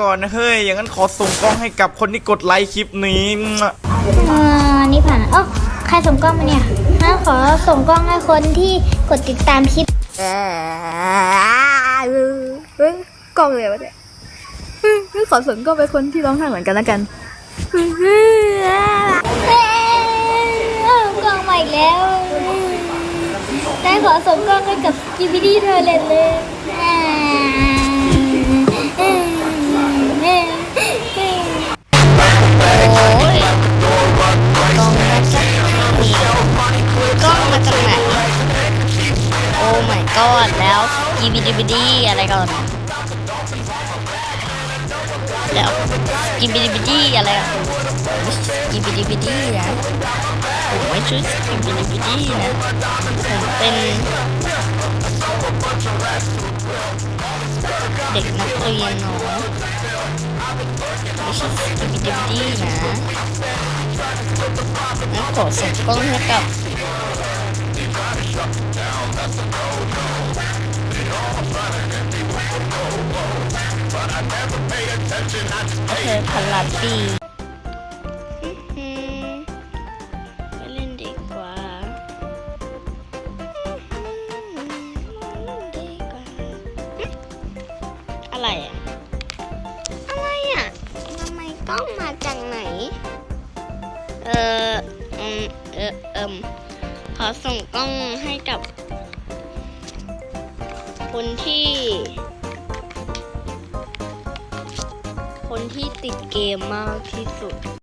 ก่อนนะเฮ้ยอย่างนั้นขอส่งกล้องให้กับคนที่กดไลค์คลิปนี้อ่านี่ผ่านเอ้าใครส่งกล้องมาเนี่ยงั้นขอส่งกล้องให้คนที่กดติดตามคลิปเอ้ยกล้องเลยวะเนี่ยเฮ้ยขอส่งกล้องไปคนที่ร้องไห้เหมือนกันแล้วกันเอ้ยเอากล้องมาอีกแล้วได้ขอส่งกล้องให้กับกีบีดีเธอเลยเลย my god แล้วกีบีดีบีดีอะไรก่อน แล้วกีบีดีบีดีอะไรอะกีบีดีบีดีนะผมไม่ชื่อกีบีดีบีดีนะผมเป็นเด็กนักเรียนเนาะไม่ใช่กีบีดีบีดีนะงั้นขอส่งกล้องให้กับ เธอพลัดปีไปเล่นดีกกว่าอะไรอะอะไรอะทำไมกล้องมาจากไหน เอออืมเออเอิม ขอส่งกล้องให้กับคนที่ คนที่ติดเกมมากที่สุด